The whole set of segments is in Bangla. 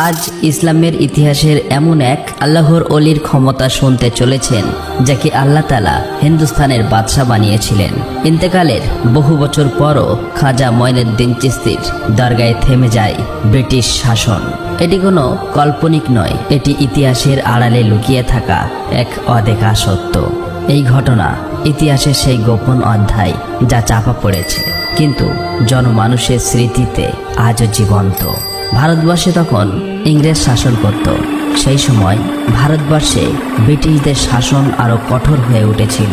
আজ ইসলামের ইতিহাসের এমন এক আল্লাহর অলির ক্ষমতা শুনতে চলেছেন, যাকে আল্লাহ তালা হিন্দুস্তানের বাদশাহ বানিয়েছিলেন। ইন্তেকালের বহু বছর পরও খাজা ময়নুদ্দিন চিস্তির দরগায় থেমে যায় ব্রিটিশ শাসন। এটি কোনো কাল্পনিক নয়, এটি ইতিহাসের আড়ালে লুকিয়ে থাকা এক অদেখা সত্য। এই ঘটনা ইতিহাসের সেই গোপন অধ্যায় যা চাপা পড়েছে, কিন্তু জনমানুষের স্মৃতিতে আজও জীবন্ত। ভারতবর্ষে তখন ইংরেজ শাসন করত। সেই সময় ভারতবর্ষে ব্রিটিশদের শাসন আরও কঠোর হয়ে উঠেছিল।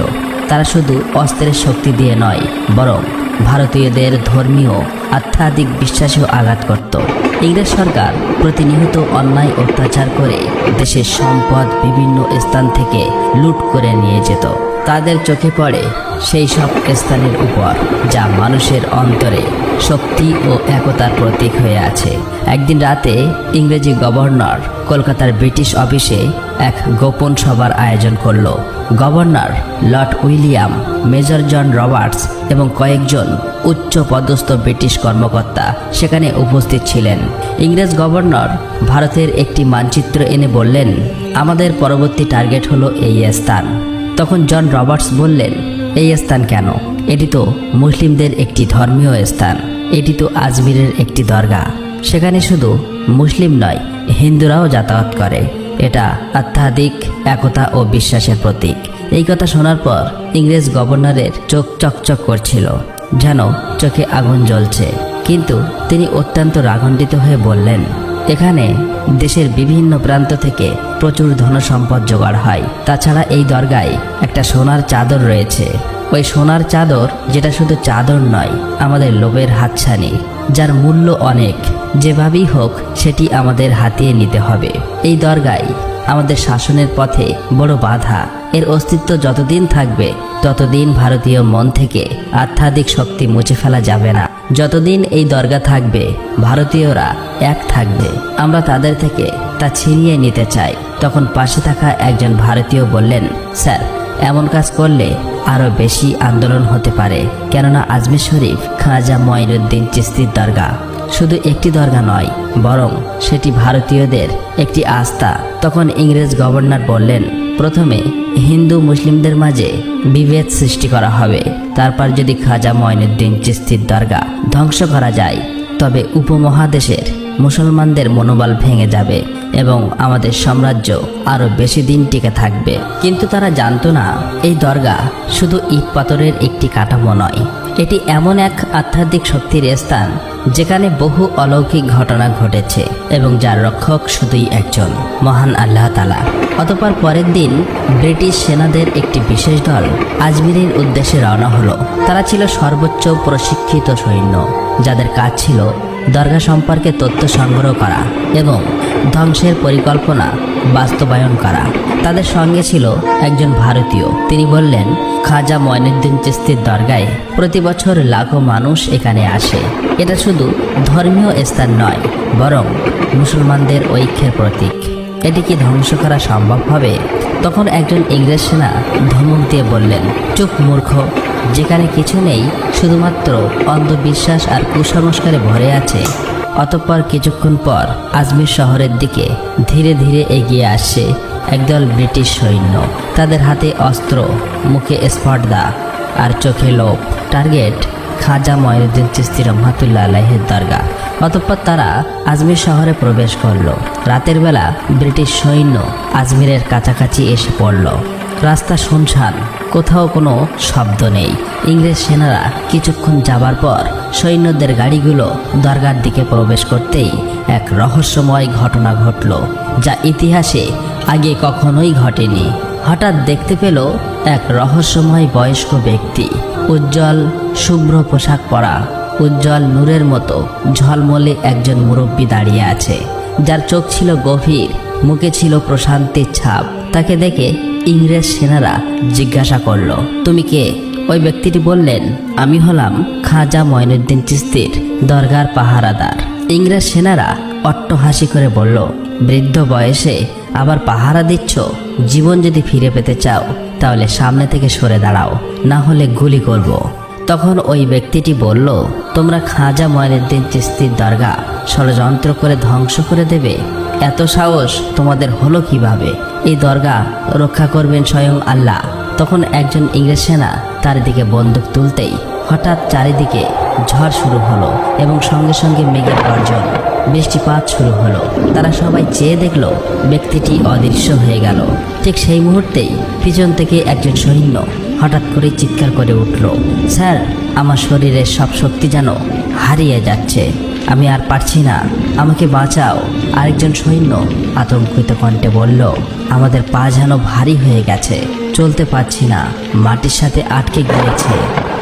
তারা শুধু অস্ত্রের শক্তি দিয়ে নয়, বরং ভারতীয়দের ধর্মীয়, আধ্যাত্মিক বিশ্বাসেও আঘাত করত। ইংরেজ সরকার প্রতিনিয়ত অন্যায় অত্যাচার করে দেশের সম্পদ বিভিন্ন স্থান থেকে লুট করে নিয়ে যেত। তাদের চোখে পড়ে সেই সব স্থানের উপর, যা মানুষের অন্তরে শক্তি ও একতার প্রতীক হয়ে আছে। একদিন রাতে ইংরেজি গভর্নর কলকাতার ব্রিটিশ অফিসে এক গোপন সভার আয়োজন করল। Governor lord William, major John Roberts এবং কয়েকজন উচ্চ পদস্থ ব্রিটিশ কর্মকর্তা সেখানে উপস্থিত ছিলেন। ইংরেজ গভর্নর ভারতের একটি মানচিত্র এনে বললেন, আমাদের পরবর্তী টার্গেট হলো এই স্থান। তখন জন রবার্টস বললেন, এই স্থান কেন? এটি তো মুসলিমদের একটি ধর্মীয় স্থান। এটি তো আজমিরের একটি দরগা। সেখানে শুধু মুসলিম নয়, হিন্দুরাও যাতায়াত করে। এটা আধ্যাত্মিক একতা ও বিশ্বাসের প্রতীক। এই কথা শোনার পর ইংরেজ গভর্নরের চোখ চকচক করছিল, যেন চোখে আগুন জ্বলছে। কিন্তু তিনি অত্যন্ত রাগান্বিত হয়ে বললেন এখানে দেশের বিভিন্ন প্রান্ত থেকে প্রচুর ধনসম্পদ জোগাড় হয়। তাছাড়া এই দরগায় একটা সোনার চাদর রয়েছে। ওই সোনার চাদর যেটা শুধু চাদর নয়, আমাদের লোভের হাতছানি, যার মূল্য অনেক। যেভাবেই হোক, সেটি আমাদের হাতিয়ে নিতে হবে। এই দরগায় আমাদের শাসনের পথে বড় বাধা। এর অস্তিত্ব যতদিন থাকবে, ততদিন ভারতীয় মন থেকে আধ্যাত্মিক শক্তি মুছে ফেলা যাবে না। যতদিন এই দরগা থাকবে, ভারতীয়রা এক থাকবে। আমরা তাদের থেকে তা ছিনিয়ে নিতে চাই। তখন পাশে থাকা একজন ভারতীয় বললেন, স্যার, এমন কাজ করলে আরও বেশি আন্দোলন হতে পারে। কেননা আজমির শরীফ, খাজা মঈনুদ্দিন চিস্তির দরগা। শুধু একটি দরগা নয়, বরং সেটি ভারতীয়দের একটি আস্থা। তখন ইংরেজ গভর্নর বললেন, প্রথমে হিন্দু মুসলিমদের মাঝে বিভেদ সৃষ্টি করা হবে। তারপর যদি খাজা মঈনুদ্দিন চিস্তির দরগা ধ্বংস করা যায়, তবে উপমহাদেশের মুসলমানদের মনোবল ভেঙে যাবে এবং আমাদের সাম্রাজ্য আরও বেশি দিন টিকে থাকবে। কিন্তু তারা জানতো না, এই দরগা শুধু ইট পাথরের একটি কাঠামো নয় এটি এমন এক আধ্যাত্মিক শক্তির স্থান, যেখানে বহু অলৌকিক ঘটনা ঘটেছে এবং যার রক্ষক শুধুই একজন, মহান আল্লাহ তালা অতপর পরের দিন ব্রিটিশ সেনাদের একটি বিশেষ দল আজমিরের উদ্দেশ্যে রওনা হলো। তারা ছিল সর্বোচ্চ প্রশিক্ষিত সৈন্য। যাদের কাজ ছিল দরগা সম্পর্কে তথ্য সংগ্রহ করা এবং ধ্বংসের পরিকল্পনা বাস্তবায়ন করা। তাদের সঙ্গে ছিল একজন ভারতীয়। তিনি বললেন, খাজা ময়নুদ্দিন চিস্তির দরগায় প্রতি বছর লাখো মানুষ এখানে আসে। এটা শুধু ধর্মীয় স্থান নয়, বরং মুসলমানদের ঐক্যের প্রতীক। এটি কি ধ্বংস করা সম্ভব হবে? তখন একজন ইংরেজ সেনা ধমক দিয়ে বললেন, চুপ মূর্খ, যেখানে কিছু নেই, শুধুমাত্র অন্ধবিশ্বাস আর কুসংস্কারে ভরে আছে। অতঃপর কিছুক্ষণ পর আজমির শহরের দিকে ধীরে ধীরে এগিয়ে আসছে একদল ব্রিটিশ সৈন্য। তাদের হাতে অস্ত্র, মুখে স্পর্ধা আর চোখে লোভ। টার্গেট খাজা মঈনুদ্দিন চিস্তি রহমাতুল্লাহ আলাইহের দরগা। অতঃপর তারা আজমির শহরে প্রবেশ করল। রাতের বেলা ব্রিটিশ সৈন্য আজমিরের কাছাকাছি এসে পড়ল। রাস্তা শুনশান, কোথাও কোনো শব্দ নেই। ইংরেজ সেনারা কিছুক্ষণ যাবার পর সৈন্যদের গাড়িগুলো দরগার দিকে প্রবেশ করতেই এক রহস্যময় ঘটনা ঘটল, যা ইতিহাসে আগে কখনোই ঘটেনি। হঠাৎ দেখতে পেল এক রহস্যময় বয়স্ক ব্যক্তি, উজ্জ্বল, শুভ্র পোশাক পরা উজ্জ্বল নূরের মতো ঝলমলে একজন মুরব্বী দাঁড়িয়ে আছে। যার চোখ ছিল গভীর, মুখে ছিল প্রশান্তির ছাপ। তাকে দেখে ইংরেজ সেনারা জিজ্ঞাসা করল, তুমি কে? ওই ব্যক্তিটি বললেন, আমি হলাম খাজা মঈনুদ্দিন চিস্তির দরগার পাহারাদার। ইংরেজ সেনারা অট্টহাসি করে বলল, বৃদ্ধ বয়সে আবার পাহারা দিচ্ছ? জীবন যদি ফিরে পেতে চাও, তাহলে সামনে থেকে সরে দাঁড়াও। না হলে গুলি করব। তখন ওই ব্যক্তিটি বলল, তোমরা খাজা ময়নুদ্দিন চিস্তির দরগা ষড়যন্ত্র করে ধ্বংস করে দেবে। এত সাহস তোমাদের হলো কীভাবে? এই দরগা রক্ষা করবেন স্বয়ং আল্লাহ। তখন একজন ইংরেজ সেনা তার দিকে বন্দুক তুলতেই হঠাৎ চারিদিকে ঝড় শুরু হলো এবং সঙ্গে সঙ্গে মেঘের গর্জন, বৃষ্টিপাত শুরু হলো। তারা সবাই চেয়ে দেখল, ব্যক্তিটি অদৃশ্য হয়ে গেল। ঠিক সেই মুহূর্তেই পিছন থেকে একজন সৈন্য হঠাৎ করে চিৎকার করে উঠল, স্যার, আমার শরীরের সব শক্তি যেন হারিয়ে যাচ্ছে। আমি আর পারছি না। আমাকে বাঁচাও। আরেকজন সৈন্য আতঙ্কিত কণ্ঠে বলল, আমাদের পা যেন ভারী হয়ে গেছে। চলতে পারছি না। মাটির সাথে আটকে গিয়েছে।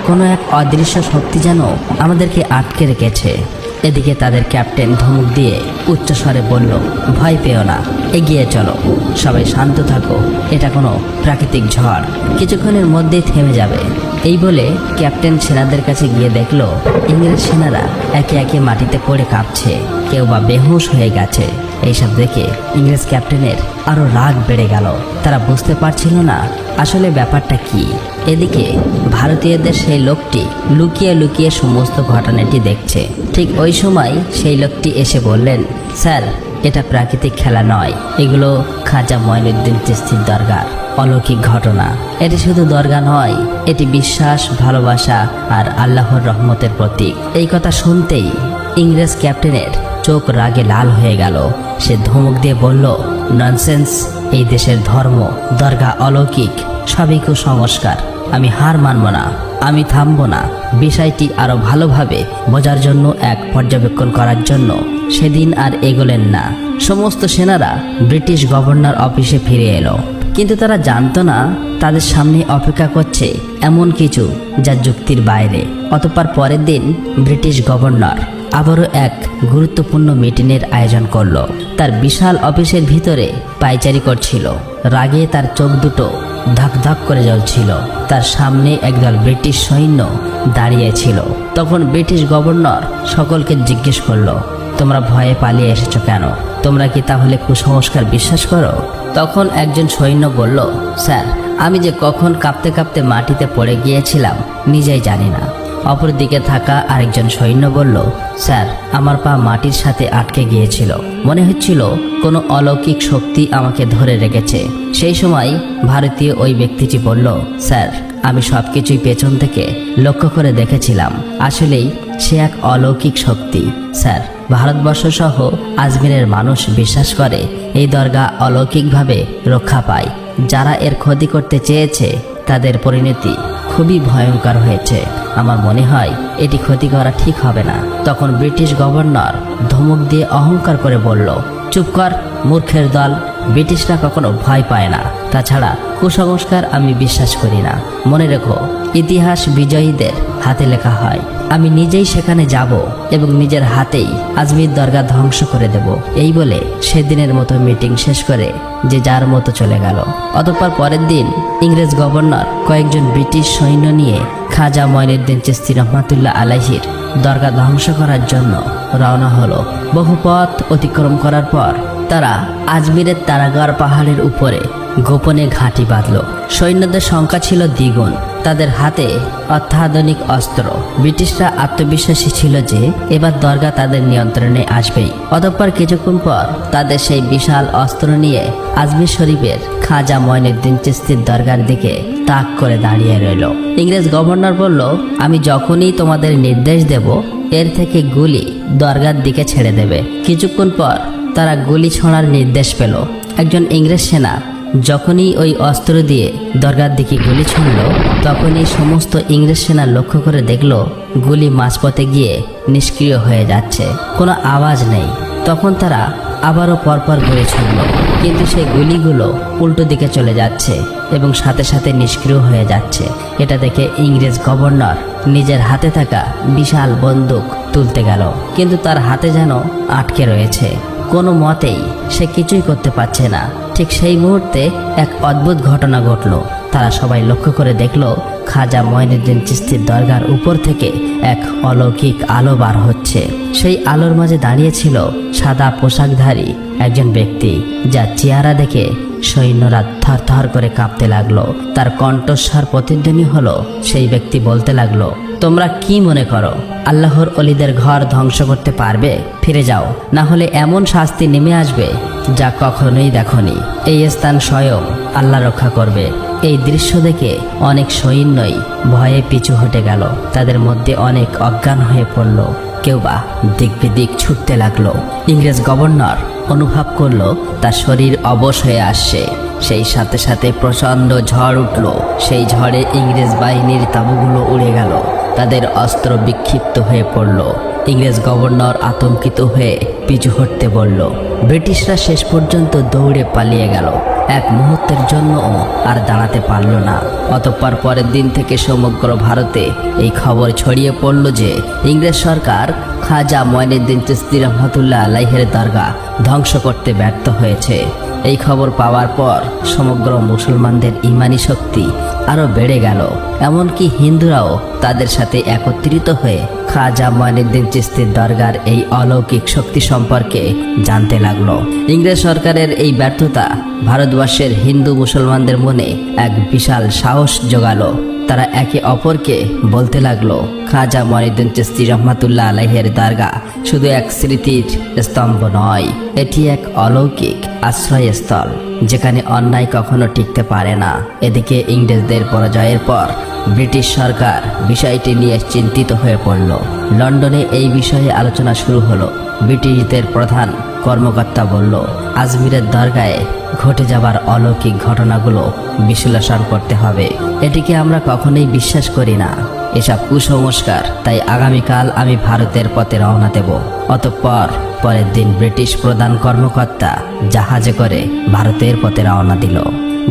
কোনো এক অদৃশ্য শক্তি যেন আমাদেরকে আটকে রেখেছে। এদিকে তাদের ক্যাপ্টেন ধমক দিয়ে উচ্চস্বরে বলল, ভয় পেও না, এগিয়ে চলো। সবাই শান্ত থাকো, এটা কোনো প্রাকৃতিক ঝড়। কিছুক্ষণের মধ্যেই থেমে যাবে। এই বলে ক্যাপ্টেন সেনাদের কাছে গিয়ে দেখল ইংরেজ সেনারা একে একে মাটিতে পড়ে কাঁপছে। কেউ বা বেহুশ হয়ে গেছে। এইসব দেখে ইংরেজ ক্যাপ্টেনের আরও রাগ বেড়ে গেল। তারা বুঝতে পারছিল না আসলে ব্যাপারটা কি। এদিকে ভারতীয়দের সেই লোকটি লুকিয়ে লুকিয়ে সমস্ত ঘটনাটি দেখছে। ঠিক ওই সময় সেই লোকটি এসে বললেন, স্যার এটা প্রাকৃতিক খেলা নয়। এগুলো খাজা ময়নুদ্দিন চিস্তির দরগার অলৌকিক ঘটনা। এটি শুধু দরগা নয়, এটি বিশ্বাস, ভালোবাসা আর আল্লাহর রহমতের প্রতীক। এই কথা শুনতেই ইংরেজ ক্যাপ্টেনের চোখ রাগে লাল হয়ে গেল। সে ধমক দিয়ে বলল ননসেন্স এই দেশের ধর্ম, দরগা অলৌকিক, সবই কুসংস্কার। আমি হার মানব না, আমি থামব না। বিষয়টি আরও ভালোভাবে বোঝার জন্য এক পর্যবেক্ষণ করার জন্য। সেদিন আর এগোলেন না। সমস্ত সেনারা ব্রিটিশ গভর্নর অফিসে ফিরে এলো। কিন্তু তারা জানতো না, তাদের সামনে অপেক্ষা করছে এমন কিছু যা যুক্তির বাইরে। অতপর পরের দিন ব্রিটিশ গভর্নর আবারও এক গুরুত্বপূর্ণ মিটিংয়ের আয়োজন করল। তার বিশাল অফিসের ভিতরে পাইচারি করছিল। রাগে তার চোখ দুটো ধাক ধাক করে জ্বলছিল। তার সামনে একদল ব্রিটিশ সৈন্য দাঁড়িয়েছিল তখন ব্রিটিশ গভর্নর সকলকে জিজ্ঞেস করল, তোমরা ভয়ে পালিয়ে এসেছ কেন? তোমরা কি তাহলে কুসংস্কার বিশ্বাস করো? তখন একজন সৈন্য বলল, স্যার, আমি যে কখন কাঁপতে কাঁপতে মাটিতে পড়ে গিয়েছিলাম নিজেই জানি না। অপরদিকে থাকা আরেকজন সৈন্য বলল, স্যার, আমার পা মাটির সাথে আটকে গিয়েছিল। মনে হচ্ছিল কোনো অলৌকিক শক্তি আমাকে ধরে রেখেছে। সেই সময় ভারতীয় ওই ব্যক্তিটি বলল, স্যার, আমি সবকিছুই পেছন থেকে লক্ষ্য করে দেখেছিলাম। আসলেই সে এক অলৌকিক শক্তি। স্যার ভারতবর্ষ সহ আজমিরের মানুষ বিশ্বাস করে এই দরগা অলৌকিকভাবে রক্ষা পায়। যারা এর ক্ষতি করতে চেয়েছে, তাদের পরিণতি খুবই ভয়ঙ্কর হয়েছে। আমার মনে হয় এটি ক্ষতি করা ঠিক হবে না। তখন ব্রিটিশ গভর্নর ধমক দিয়ে অহংকার করে বলল, চুপ কর, মূর্খের দল। ব্রিটিশরা কখনো ভয় পায় না। তাছাড়া কুসংস্কার আমি বিশ্বাস করি না। মনে রেখো, ইতিহাস বিজয়ীদের হাতে লেখা হয়। আমি নিজেই সেখানে যাব এবং নিজের হাতেই আজমির দরগা ধ্বংস করে দেব। এই বলে সেদিনের মতো মিটিং শেষ করে যে যার মতো চলে গেল। অতঃপর পরের দিন ইংরেজ গভর্নর কয়েকজন ব্রিটিশ সৈন্য নিয়ে খাজা ময়নুদ্দিন চিস্তি রহমাতুল্লাহ আলাহির দরগা ধ্বংস করার জন্য রওনা হলো। বহু পথ অতিক্রম করার পর তারা আজমিরের তারাগড় পাহাড়ের উপরে গোপনে ঘাঁটি বাঁধল। সৈন্যদের সংখ্যা ছিল দ্বিগুণ। তাদের হাতে অত্যাধুনিক অস্ত্র। ব্রিটিশরা আত্মবিশ্বাসী ছিল যে, এবার দরগা তাদের নিয়ন্ত্রণে আসবেই। অতঃপর কিছুক্ষণ পর তাদের সেই বিশাল অস্ত্র নিয়ে আজমির শরীফের খাজা ময়নুদ্দিন চিস্তির দরগার দিকে তাক করে দাঁড়িয়ে রইল। ইংরেজ গভর্নর বলল, আমি যখনই তোমাদের নির্দেশ দেব, এর থেকে গুলি দরগার দিকে ছেড়ে দেবে। কিছুক্ষণ পর তারা গুলি ছোঁড়ার নির্দেশ পেল। একজন ইংরেজ সেনা যখনই ওই অস্ত্র দিয়ে দরগার দিকে গুলি ছুঁড়ল, তখনই সমস্ত ইংরেজ সেনা লক্ষ্য করে দেখল গুলি মাঝপথে গিয়ে নিষ্ক্রিয় হয়ে যাচ্ছে। কোনো আওয়াজ নেই। তখন তারা আবারও পরপর গুলি ছুঁড়ল, কিন্তু সেই গুলিগুলো উল্টো দিকে চলে যাচ্ছে এবং সাথে সাথে নিষ্ক্রিয় হয়ে যাচ্ছে। এটা দেখে ইংরেজ গভর্নর নিজের হাতে থাকা বিশাল বন্দুক তুলতে গেল, কিন্তু তার হাতে যেন আটকে রয়েছে। কোনো মতেই সে কিছুই করতে পারছে না। ঠিক সেই মুহূর্তে এক অদ্ভুত ঘটনা ঘটল। তারা সবাই লক্ষ্য করে দেখল, খাজা মঈনুদ্দিন চিস্তির দরগার উপর থেকে এক অলৌকিক আলো বার হচ্ছে। সেই আলোর মাঝে দাঁড়িয়েছিল সাদা পোশাকধারী একজন ব্যক্তি, যার চেহারা দেখে সৈন্যরা থর থর করে কাঁপতে লাগল। তার কণ্ঠস্বর প্রতিধ্বনি হলো, সেই ব্যক্তি বলতে লাগল তোমরা কি মনে করো? আল্লাহর অলিদের ঘর ধ্বংস করতে পারবে? ফিরে যাও। না হলে এমন শাস্তি নেমে আসবে যা কখনোই দেখনি। এই স্থান স্বয়ং আল্লাহ রক্ষা করবে। এই দৃশ্য দেখে অনেক সৈন্যই ভয়ে পিছু হটে গেল। তাদের মধ্যে অনেক অজ্ঞান হয়ে পড়ল। কেউ বা দিক বিদিক ছুটতে লাগল। ইংরেজ গভর্নর অনুভব করল, তার শরীর অবশ হয়ে আসছে। সেই সাথে সাথে প্রচণ্ড ঝড় উঠল। সেই ঝড়ে ইংরেজ বাহিনীর তাঁবুগুলো উড়ে গেল। তাদের অস্ত্র বিক্ষিপ্ত হয়ে পড়ল। ইংরেজ গভর্নর আতঙ্কিত হয়ে পিছু হটতে বলল, ব্রিটিশরা শেষ পর্যন্ত দৌড়ে পালিয়ে গেল। এক মুহূর্তের জন্য আর দাঁড়াতে পারল না। অতঃপর পরের দিন থেকে সমগ্র ভারতে এই খবর ছড়িয়ে পড়ল যে, ইংরেজ সরকার খাজা ময়নুদ্দিন চিস্তি রহমতুল্লাহ আলাইহের দরগা ধ্বংস করতে ব্যর্থ হয়েছে। এই খবর পাওয়ার পর সমগ্র মুসলমানদের ইমানি শক্তি আরও বেড়ে গেল। এমনকি হিন্দুরাও তাদের সাথে একত্রিত হয়ে খাজা ময়নুদ্দিন চিস্তির দরগার এই অলৌকিক শক্তি সম্পর্কে জানতে লাগল। ইংরেজ সরকারের এই ব্যর্থতা ভারতবর্ষের হিন্দু মুসলমানদের মনে এক বিশাল সাহস জোগালো। তারা একে অপরকে বলতে লাগল, খাজা মনিদ্দিন চিস্তি রহমাতুল্লাহ আলাইহের দরগা শুধু এক স্মৃতির স্তম্ভ নয়, এটি এক অলৌকিক আশ্রয়স্থল, যেখানে অন্যায় কখনো টিকতে পারে না। এদিকে ইংরেজদের পরাজয়ের পর ব্রিটিশ সরকার বিষয়টি নিয়ে চিন্তিত হয়ে পড়ল। লন্ডনে এই বিষয়ে আলোচনা শুরু হলো। ব্রিটিশদের প্রধান কর্মকর্তা বলল, আজমিরের দরগায় ঘটে যাবার অলৌকিক ঘটনাগুলো বিশ্লেষণ করতে হবে। এটিকে আমরা কখনোই বিশ্বাস করি না। এসব কুসংস্কার, তাই আগামীকাল আমি ভারতের পথে রওনা দেব। অতঃপর পরের দিন ব্রিটিশ প্রধান কর্মকর্তা জাহাজে করে ভারতের পথে রওনা দিল।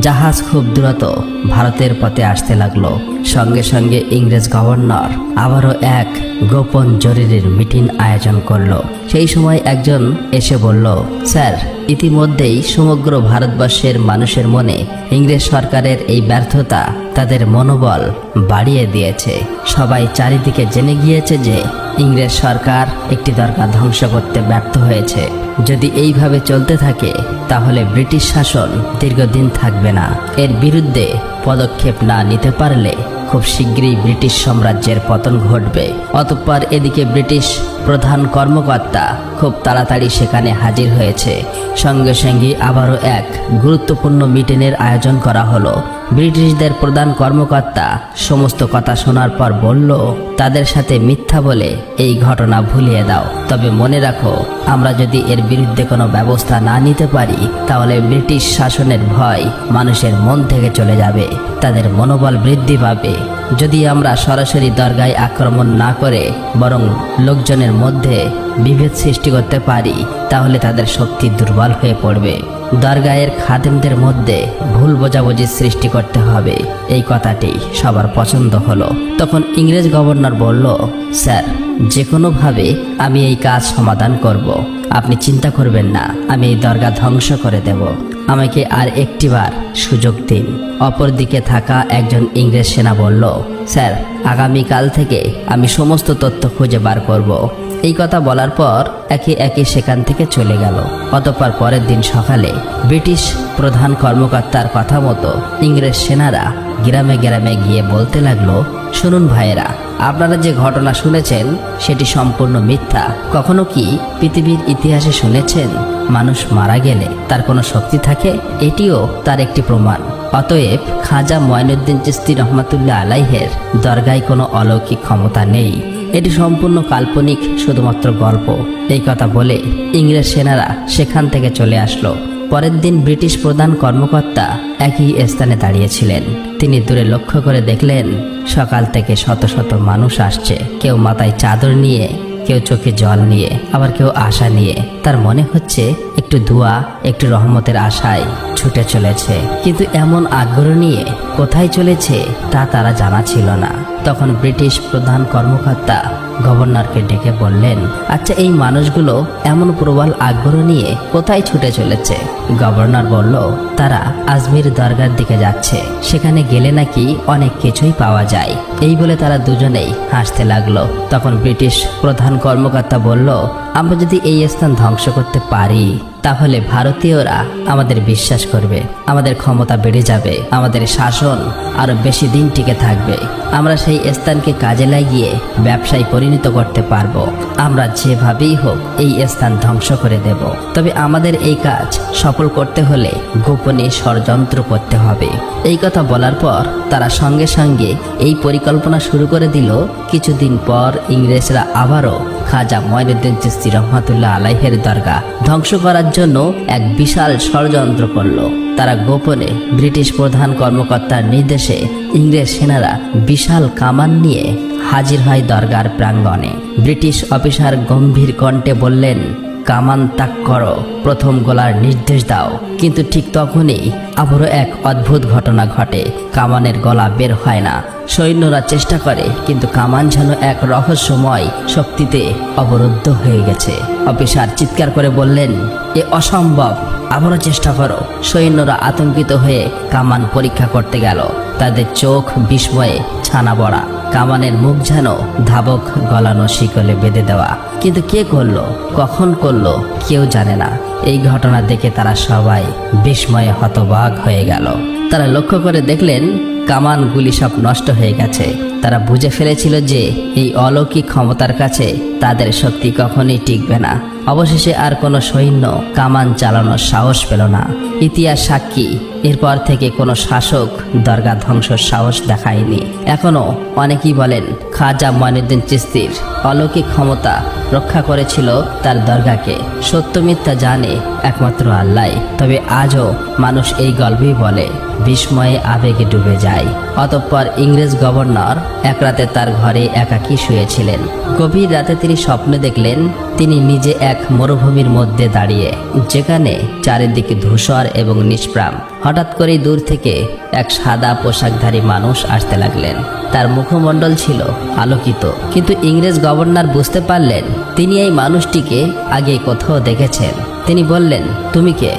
জাহাজ খুব দ্রুত ভারতের পথে আসতে লাগল। সঙ্গে সঙ্গে ইংরেজ গভর্নর আবারও এক গোপন জরুরির মিটিং আয়োজন করল। সেই সময় একজন এসে বলল, স্যার, ইতিমধ্যেই সমগ্র ভারতবর্ষের মানুষের মনে ইংরেজ সরকারের এই ব্যর্থতা তাদের মনোবল বাড়িয়ে দিয়েছে। সবাই চারিদিকে জেনে গিয়েছে যে ইংরেজ সরকার একটি দরকার ধ্বংস করতে ব্যর্থ হয়েছে। যদি এইভাবে চলতে থাকে, তাহলে ব্রিটিশ শাসন দীর্ঘদিন থাকবে না। এর বিরুদ্ধে পদক্ষেপ না নিতে পারলে খুব শীঘ্রই ব্রিটিশ সাম্রাজ্যের পতন ঘটবে। অতঃপর এদিকে ব্রিটিশ প্রধান কর্মকর্তা খুব তাড়াতাড়ি সেখানে হাজির হয়েছে। সঙ্গে সঙ্গে আবারও এক গুরুত্বপূর্ণ মিটিংয়ের আয়োজন করা হলো। ব্রিটিশদের প্রধান কর্মকর্তা সমস্ত কথা শোনার পর বলল, তাদের সাথে মিথ্যা বলে এই ঘটনা ভুলিয়ে দাও। তবে মনে রাখো, আমরা যদি এর বিরুদ্ধে কোনো ব্যবস্থা না নিতে পারি, তাহলে ব্রিটিশ শাসনের ভয় মানুষের মন থেকে চলে যাবে। তাদের মনোবল বৃদ্ধি পাবে। যদি আমরা সরাসরি দরগায় আক্রমণ না করে, বরং লোকজনের মধ্যে বিভেদ সৃষ্টি করতে পারি, তাহলে তাদের শক্তি দুর্বল হয়ে পড়বে। দরগায়ের খাদেমদের মধ্যে ভুল বোঝাবুঝির সৃষ্টি করতে হবে। এই কথাটি সবার পছন্দ হলো। তখন ইংরেজ গভর্নর বলল, স্যার যে কোনোভাবে আমি এই কাজ সমাধান করব। আপনি চিন্তা করবেন না, আমি এই দরগা ধ্বংস করে দেব। আমাকে আর একটিবার সুযোগ দিন। অপরদিকে থাকা একজন ইংরেজ সেনা বলল, স্যার, আগামীকাল থেকে আমি সমস্ত তথ্য খুঁজে বার করব। এই কথা বলার পর একে একে সেখান থেকে চলে গেল। অতঃপর পরের দিন সকালে ব্রিটিশ প্রধান কর্মকর্তার কথা মতো ইংরেজ সেনারা গ্রামে গ্রামে গিয়ে বলতে লাগল, শুনুন ভাইয়েরা, আপনারা যে ঘটনা শুনেছেন, সেটি সম্পূর্ণ মিথ্যা। কখনো কি পৃথিবীর ইতিহাসে শুনেছেন, মানুষ মারা গেলে তার কোনো শক্তি থাকে? এটিও তার একটি প্রমাণ। অতএব খাজা ময়নুদ্দিন চিস্তি রহমাতুল্লাহ আলাইহের দরগায় কোনো অলৌকিক ক্ষমতা নেই। এটি সম্পূর্ণ কাল্পনিক, শুধুমাত্র গল্প। এই কথা বলে ইংরেজ সেনারা সেখান থেকে চলে আসলো। পরের দিন ব্রিটিশ প্রধান কর্মকর্তা একই স্থানে দাঁড়িয়েছিলেন। তিনি দূরে লক্ষ্য করে দেখলেন, সকাল থেকে শত শত মানুষ আসছে। কেউ মাথায় চাদর নিয়ে কেউ চোখে জল নিয়ে, আবার কেউ আশা নিয়ে। তার মনে হচ্ছে একটু ধোয়া, একটু রহমতের আশায় ছুটে চলেছে। কিন্তু এমন আগ্রহ নিয়ে কোথায় চলেছে তা তারা জানা ছিল না। তখন ব্রিটিশ প্রধান কর্মকর্তা গভর্নরকে ডেকে বললেন আচ্ছা এই মানুষগুলো এমন প্রবল আগ্রহ নিয়ে কোথায় ছুটে চলেছে? গভর্নর বলল, তারা আজমির দরগার দিকে যাচ্ছে। সেখানে গেলে নাকি অনেক কিছুই পাওয়া যায়। এই বলে তারা দুজনেই হাসতে লাগল। তখন ব্রিটিশ প্রধান কর্মকর্তা বলল, আমরা যদি এই স্থান ধ্বংস করতে পারি তাহলে ভারতীয়রা আমাদের বিশ্বাস করবে, আমাদের ক্ষমতা বেড়ে যাবে, আমাদের শাসন আরও বেশি দিন টিকে থাকবে। আমরা সেই স্থানকে কাজে লাগিয়ে ব্যবসায় পরিণত করতে পারব। আমরা যেভাবেই হোক এই স্থান ধ্বংস করে দেব। তবে আমাদের এই কাজ সফল করতে হলে গোপনে ষড়যন্ত্র করতে হবে। এই কথা বলার পর তারা সঙ্গে সঙ্গে এই পরিকল্পনা শুরু করে দিল। কিছুদিন পর ইংরেজরা আবারও খাজা ময়নুদ্দিন চিস্তি রহমাতুল্লাহ আলাইহের দরগা ধ্বংস করার জন্য এক বিশাল ষড়যন্ত্র করল। তারা গোপনে ব্রিটিশ প্রধান কর্মকর্তার নির্দেশে ইংরেজ সেনারা বিশাল কামান নিয়ে হাজির হয় দরগার প্রাঙ্গণে। ব্রিটিশ অফিসার গম্ভীর কণ্ঠে বললেন কামান তাক করো। প্রথম গোলার নির্দেশ দাও। কিন্তু ঠিক তখনই আবারও এক অদ্ভুত ঘটনা ঘটে। কামানের গলা বের হয় না। সৈন্যরা চেষ্টা করে, কিন্তু কামান যেন এক রহস্যময় শক্তিতে অবরুদ্ধ হয়ে গেছে। অফিসার চিৎকার করে বললেন, এ অসম্ভব! আবারও চেষ্টা করো। সৈন্যরা আতঙ্কিত হয়ে কামান পরীক্ষা করতে গেল। তাদের চোখ বিস্ময়ে ছানা বড়া কামানের মুখ যেন ধাবক গলানো শিকলে বেঁধে দেওয়া। কিন্তু কে করল? কখন করল? কেউ জানে না। এই ঘটনা দেখে তারা সবাই বিস্ময়ে হতবাক হয়ে গেল। তারা লক্ষ্য করে দেখলেন, কামান গুলি সব নষ্ট হয়ে গেছে। তারা বুঝে ফেলেছিল যে এই অলৌকিক ক্ষমতার কাছে তাদের শক্তি কখনোই টিকবে না। অবশেষে আর কোনো সৈন্য কামান চালানোর সাহস পেল না। ইতিহাস সাক্ষী, এরপর থেকে কোনো শাসক দরগা ধ্বংসর সাহস দেখায়নি। এখনও অনেকেই বলেন, খাজা ময়নুদ্দিন চিস্তির অলৌকিক ক্ষমতা রক্ষা করেছিল তার দরগাকে। সত্য মিথ্যা জানে একমাত্র আল্লাহ। তবে আজও মানুষ এই গল্পই বলে, বিস্ময়ে আবেগে ডুবে যায়। অতঃপর ইংরেজ গভর্নর এক রাতে তার ঘরে একাকী শুয়েছিলেন। গভীর রাতে তিনি স্বপ্নে দেখলেন, তিনি নিজে এক মরুভূমির মধ্যে দাঁড়িয়ে, যেখানে চারিদিকে ধূসর এবং নিষ্প্রাম। হঠাৎ করেই দূর থেকে এক সাদা পোশাকধারী মানুষ আসতে লাগলেন। তার মুখমণ্ডল ছিল আলোকিত, কিন্তু ইংরেজ গভর্নর বুঝতে পারলেন তিনি এই মানুষটিকে আগে কোথাও দেখেছেন। তিনি বললেন, তুমি কে?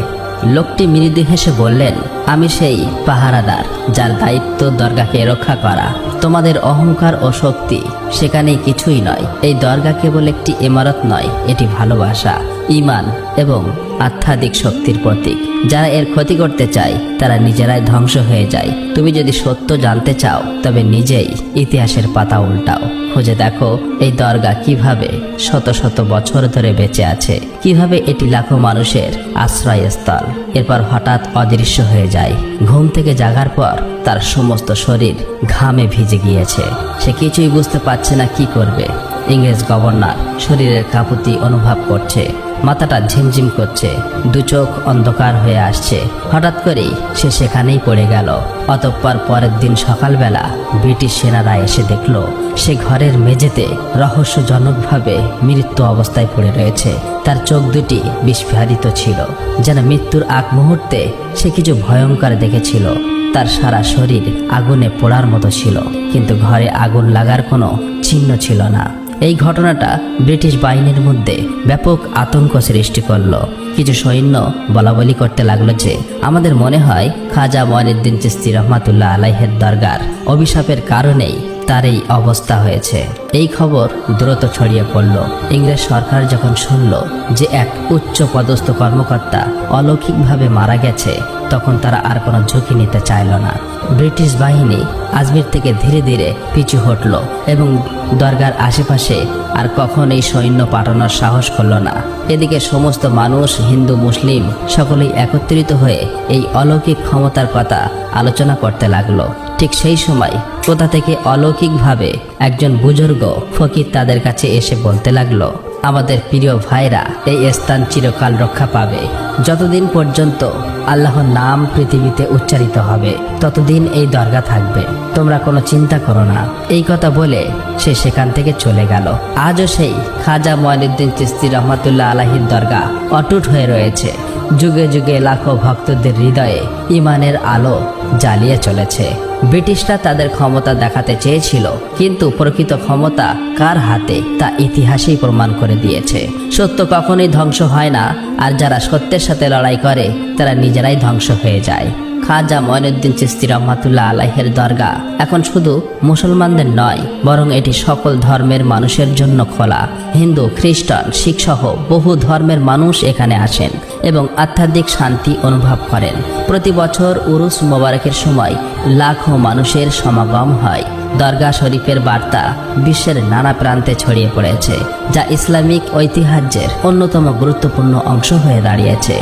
লোকটি মৃদু হেসে বললেন আমি সেই পাহারাদার, যার দায়িত্ব দরগাকে রক্ষা করা। তোমাদের অহংকার ও শক্তি সেখানেই কিছুই নয়। এই দরগা কেবল একটি ইমারত নয়, এটি ভালোবাসা ইমান এবং আধ্যাত্মিক শক্তির প্রতীক। যারা এর ক্ষতি করতে চায়, তারা নিজেরাই ধ্বংস হয়ে যায়। তুমি যদি সত্য জানতে চাও, তবে নিজেই ইতিহাসের পাতা উল্টাও। খুঁজে দেখো এই দরগা কীভাবে শত শত বছর ধরে বেঁচে আছে। কীভাবে এটি লাখো মানুষের আশ্রয়স্থল। এরপর হঠাৎ অদৃশ্য হয়ে যায়। ঘুম থেকে জাগার পর তার সমস্ত শরীর ঘামে ভিজে গিয়েছে। সে কিছুই বুঝতে পারছে না কি করবে। ইংরেজ গভর্নর শরীরের কাপুতি অনুভব করছে। মাথাটা ঝিমঝিম করছে। দু চোখ অন্ধকার হয়ে আসছে। হঠাৎ করেই সে সেখানেই পড়ে গেল। অতঃপর পরের দিন সকালবেলা ব্রিটিশ সেনারা এসে দেখল, সে ঘরের মেঝেতে রহস্যজনকভাবে মৃত্যু অবস্থায় পড়ে রয়েছে। তার চোখ দুটি বিস্ফারিত ছিল, যেন মৃত্যুর আগ মুহূর্তে সে কিছু ভয়ঙ্কর দেখেছিল। তার সারা শরীর আগুনে পোড়ার মতো ছিল, কিন্তু ঘরে আগুন লাগার কোনো চিহ্ন ছিল না। এই ঘটনাটা ব্রিটিশ বাহিনীর মধ্যে ব্যাপক আতঙ্ক সৃষ্টি করল। কিছু সৈন্য বলাবলি করতে লাগল যে, আমাদের মনে হয় খাজা ময়নুদ্দিন চিস্তি রহমাতুল্লাহ আলাইহের দরগার অভিশাপের কারণেই তার এই অবস্থা হয়েছে। এই খবর দ্রুত ছড়িয়ে পড়ল। ইংরেজ সরকার যখন শুনল যে এক উচ্চ পদস্থ কর্মকর্তা অলৌকিকভাবে মারা গেছে, তখন তারা আর কোনো ঝুঁকি নিতে চাইল না। ব্রিটিশ বাহিনী আজমির থেকে ধীরে ধীরে পিছু হটল এবং দরগার আশেপাশে আর কখনোই সৈন্য পাঠানোর সাহস করল না। এদিকে সমস্ত মানুষ, হিন্দু, মুসলিম, সকলেই একত্রিত হয়ে এই অলৌকিক ক্ষমতার কথা আলোচনা করতে লাগল। ঠিক সেই সময় কোথা থেকে অলৌকিকভাবে একজন বুজুর্গ ফকির তাদের কাছে এসে বলতে লাগল, আমাদের প্রিয় ভাইরা এই স্থান চিরকাল রক্ষা পাবে। যতদিন পর্যন্ত আল্লাহর নাম পৃথিবীতে উচ্চারিত হবে, ততদিন এই দরগা থাকবে। তোমরা কোনো চিন্তা করো না। এই কথা বলে সে সেখান থেকে চলে গেল। আজও সেই খাজা ময়নুদ্দিন চিস্তি রহমাতুল্লাহ আলাহির দরগা অটুট হয়ে রয়েছে। যুগে যুগে লাখো ভক্তদের হৃদয়ে ইমানের আলো জ্বালিয়ে চলেছে। ব্রিটিশরা তাদের ক্ষমতা দেখাতে চেয়েছিল, কিন্তু প্রকৃত ক্ষমতা কার হাতে তা ইতিহাসেই প্রমাণ করে দিয়েছে। সত্য কখনোই ধ্বংস হয় না, আর যারা সত্যের সাথে লড়াই করে, তারা নিজেরাই ধ্বংস হয়ে যায়। খাজা ময়নুদ্দিন চিস্তি রহমাতুল্লাহ আলাহের দরগা। এখন শুধু মুসলমানদের নয়, বরং এটি সকল ধর্মের মানুষের জন্য খোলা। হিন্দু, খ্রিস্টান শিখ সহ বহু ধর্মের মানুষ এখানে আসেন এবং আধ্যাত্মিক শান্তি অনুভব করেন। প্রতি বছর উরুস মোবারকের সময় লাখো মানুষের সমাগম হয়। দরগা শরীফের বার্তা বিশ্বের নানা প্রান্তে ছড়িয়ে পড়েছে, যা ইসলামিক ঐতিহ্যের অন্যতম গুরুত্বপূর্ণ অংশ হয়ে দাঁড়িয়েছে।